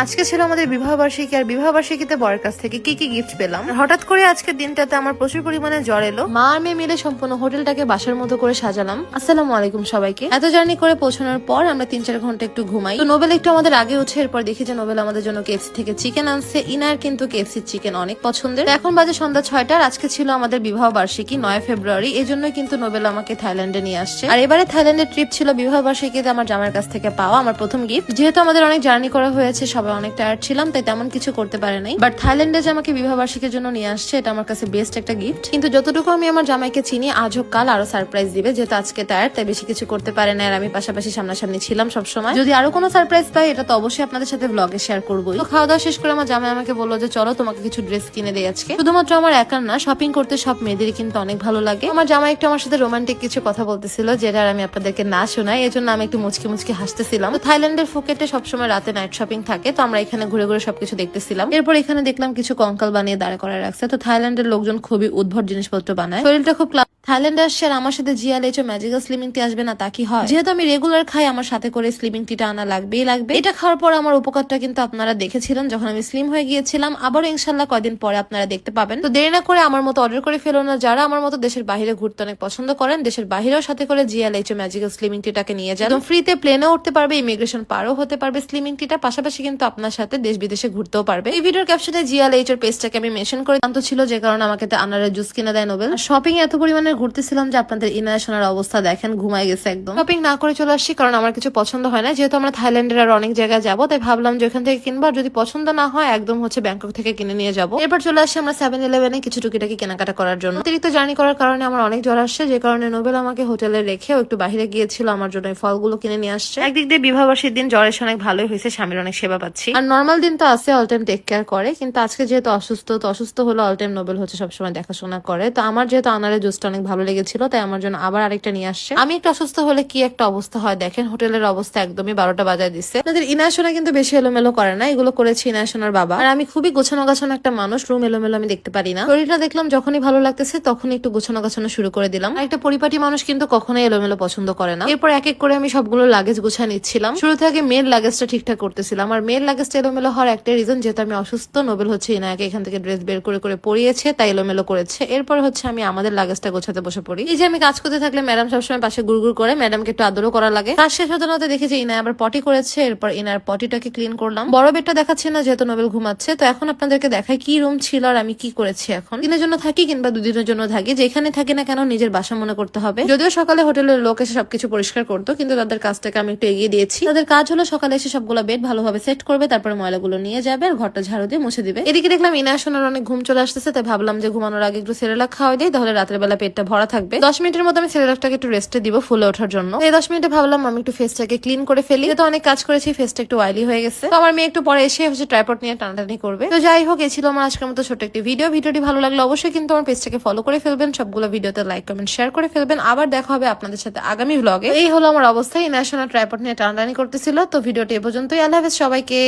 আজকে ছিল আমাদের বিবাহ বার্ষিকী আর বিবাহ বার্ষিকীতে বরের কাছ থেকে কি কি গিফট পেলাম? হঠাৎ করে আজকের দিনটাতে আমার প্রচুর পরিমাণে জ্বর এলো। মা আর মেয়ে মিলে সম্পূর্ণ হোটেলটাকে বাসার মতো করে সাজালাম। আসসালামু আলাইকুম সবাইকে। এত জার্নি করে পৌঁছানোর পর আমরা তিন চার ঘণ্টা একটু ঘুমাই। তো নোবেল একটু আমাদের আগে উঠে, এরপর দেখি যে নোবেল আমাদের জন্য কেএফসি থেকে চিকেন আনছে। ইনার কিন্তু কেএফসি চিকেন অনেক পছন্দের। এখন বাজে সন্ধ্যা ছয়টার, আজকে ছিল আমাদের বিবাহ বার্ষিকী নয় ফেব্রুয়ারি। এই জন্যই কিন্তু নোবেল আমাকে থাইল্যান্ডে নিয়ে আসছে। আর এবারে থাইল্যান্ডের ট্রিপ ছিল বিবাহ বার্ষিকীতে আমার জামার কাছ থেকে পাওয়া আমার প্রথম গিফট যেহেতু আমাদের অনেক জার্নি করা হয়েছে সবাই অনেক টায়ার্ড ছিলাম, তাই তেমন কিছু করতে পারে নাই। বাট থাইল্যান্ডে যে আমাকে বিবাহ বার্ষিকীর জন্য নিয়ে আসছে, এটা আমার কাছে বেস্ট একটা গিফট কিন্তু যতটুকু আমি আমার জামাইকে চিনি আজ হোক কাল আরও সারপ্রাইজ দিবে, যেহেতু আজকে টায়ার্ড তাই বেশি কিছু করতে পারে না আর আমি পাশাপাশি সামনাসামনি ছিলাম সবসময়। যদি আরও কোনো সারপ্রাইজ পাই, এটা তো অবশ্যই আপনাদের সাথে ব্লগে শেয়ার করব তো খাওয়া দাওয়া শেষ করে আমার জামাই আমাকে বলল যে, চলো, তোমাকে কিছু ড্রেস কিনে দেয় আজকে। শুধুমাত্র আমার একার না শপিং করতে সব মেয়েদেরই কিন্তু অনেক ভালো লাগে। আমার জামাই একটু আমার সাথে রোমান্টিক কিছু কথা বলতেছিল, যেটা আমি আপনাদেরকে না শোনাই এই জন্য আমি একটু মুচকি মুচকি হাসতেছিলাম। থাইল্যান্ডের ফুকেটে সবসময় রাতে নাইট শপিং থাকে তো আমরা এখানে ঘুরে ঘুরে সবকিছু দেখতেছিলাম। এরপর এখানে দেখলাম কিছু কঙ্কাল বানিয়ে দাঁড়া করা রাখছে। তো থাইল্যান্ডের লোকজন খুবই উদ্ভট জিনিসপত্র বানায়। শরীরটা খুব থাইল্যান্ডে আসছে আর আমার সাথে জিয়া লেচো ম্যাজিক্যাল স্লিমিং টি আসবে না, তা কি হয়? যেহেতু আমি রেগুলার খাই, আমার সাথে করে স্লিমিং টিটা আনা লাগবেই লাগবে। এটা খাওয়ার পর আমার উপকারটা কিন্তু আপনারা দেখেছিলেন যখন আমি স্লিম হয়ে গিয়েছিলাম। আবারও ইনশাল্লাহ কয়দিন পরে আপনারা দেখতে পাবেন। তো দেরি না করে আমার মতো অর্ডার করে ফেলো না। যারা আমার মতো দেশের বাইরে ঘুরতে অনেক পছন্দ করেন, দেশের বাইরেও সাথে করে জিয়া লেচো ম্যাজিক্যাল স্লিমিং টিটাকে নিয়ে যান। ফ্রিতে প্লেনেও উঠতে পারবে ইমিগ্রেশন পারও হতে পারবে স্লিমিং টিটা। পাশাপাশি কিন্তু আপনার সাথে দেশ বিদেশে ঘুরতেও পারবে। এই ভিডিওর ক্যাপশনে জিয়া লেচোর পেজটাকে আমি মেনশন করে জানতো ছিল, যে কারণে আমাকে আনারের জুস কিনে দেয় নোবেল শপিং এত পরিমাণে ঘুরতেছিলাম যে আপনাদের ইনারেশনের অবস্থা দেখেন ঘুমাই গেছে একদম। শপিং না করে চলে আসছি কারণ আমার কিছু পছন্দ হয় না। যেহেতু আমরা থাইল্যান্ডের আর অনেক জায়গায় যাব তাই ভাবলাম যে ওখান থেকে কিনবো। যদি পছন্দ না হয় একদম হচ্ছে ব্যাংকক থেকে কিনে নিয়ে যাব। এরপর চলে আসছি আমরা সেভেন ইলেভেনে কিছু টুকিটাকি কেনাকাটা করার জন্য। অতিরিক্ত জার্নি করার কারণে আমার অনেক জ্বর আসছে যে কারণে নোবেল আমাকে হোটেলে রেখেও একটু বাইরে গিয়েছিল। আমার জন্য এই ফলগুলো কিনে নিয়ে আসছে। একদিক দিয়ে বিবাহবাসীর দিন জ্বর এসে অনেক ভালোই হয়েছে স্বামীর অনেক সেবা পাচ্ছি। আর নর্মাল দিন তো আছে অল টাইম টেক কেয়ার করে। কিন্তু আজকে যেহেতু অসুস্থ তো অসুস্থ হলে অল টাইম নোবেল হচ্ছে সবসময় দেখাশোনা করে। তো আমার যেহেতু আনারে জুসটা অনেক ভালো লেগেছিল, তাই আমার জন্য আবার আরেকটা নিয়ে আসছে। আমি একটু অসুস্থ হলে কি একটা অবস্থা হয় দেখেন, হোটেলের অবস্থা একদমই বারোটা বাজায় দিচ্ছে আপনাদের ইনাশোনা কিন্তু বেশি এলোমেলো করে না, এগুলো করেছে ইনাশোনার বাবা। আর আমি খুবই গোছানো গাছানো একটা মানুষ, রুম এলোমেলো আমি দেখতে পারি না। শরীরটা দেখলাম যখনই ভালো লাগতেছে তখনই একটু গোছানো গাছানো শুরু করে দিলাম। একটা পরিপাটি মানুষ কিন্তু কখনোই এলোমেলো পছন্দ করে না। এরপর এক এক করে আমি সবগুলো লাগেজ গুছা নিচ্ছিলাম। শুরু থেকে মেয়ের লাগেজটা ঠিকঠাক করতেছিলাম। আর মেয়ের লাগেজটা এলোমেলো হওয়ার একটা রিজন যেহেতু আমি অসুস্থ, নোবেল হচ্ছে ইনায়াকে এখান থেকে ড্রেস বের করে করে পরিয়েছে, তাই এলোমেলো করেছে। এরপর হচ্ছে আমি আমাদের লাগেজটা গোছাতে বসে পড়ি। এই যে আমি কাজ করতে থাকলে ম্যাডাম সবসময় পাশে গুড়গুড় করে, ম্যাডামকে একটু আদরও করা লাগে। কাজ শেষ হতে দেখেছি ইনায় আবার পটি করেছে, এরপর ইনার পটিটাকে ক্লিন করলাম। বড় বেডটা দেখাচ্ছে না, যেহেতু নোবেল ঘুমাচ্ছে, তো এখন আপনাদেরকে দেখাই কি রুম ছিল আর আমি কি করেছি এখন। দিনের জন্য থাকি কিংবা দুদিনের জন্য থাকি, যেখানে থাকি না কেন নিজের বাসা মনে করতে হবে। যদিও সকালে হোটেলের লোক এসে সবকিছু পরিষ্কার করতো, কিন্তু তাদের কাজটাকে আমি একটু এগিয়ে দিয়েছি। তাদের কাজ হলো সকালে এসে সবগুলো বেড ভালোভাবে সেট করবে, তারপরে ময়লাগুলো নিয়ে যাবে, আর ঘরটা ঝাড়ু দিয়ে মুছে দিবে। এদিকে দেখলাম ইনা শোনার অনেক ঘুম চলে আসতেছে, তাই ভাবলাম যে ঘুমানোর আগে একটু সেরেলাক খাওয়াই দিই, তাহলে রাতের বেলা পেটটা ভরা থাকবে। দশ মিনিটের মধ্যে আমি সেরেলাকটাকে একটু রেস্টে দিব ফুলে ওঠার জন্য। এই দশ মিনিটে ভাবলাম আমি একটু ফেসটাকে ক্লিন করে ফেলি। তো অনেক কাজ করেছি ফেসটা একটু অয়েলি হয়ে গেছে। তো আমার মেয়ে একটু পরে এসে হচ্ছে ট্রাইপড নিয়ে টানাটানি করবে। তো যাই হোক এই ছিল আমার আজকের মতো ছোট একটি ভিডিও ভিডিওটি ভালো লাগলে অবশ্যই কিন্তু আমার পেজটাকে ফলো করে ফেলবেন। সবগুলো ভিডিওতে লাইক কমেন্ট শেয়ার করে ফেলবেন। আবার দেখা হবে আপনাদের সাথে আগামী ব্লগে এই হলো আমার অবস্থা। এই ন্যাশনাল ট্রাইপড নিয়ে টানাটানি করতেছিল। তো ভিডিওটি এ পর্যন্তই। আল্লাহ সবাইকে।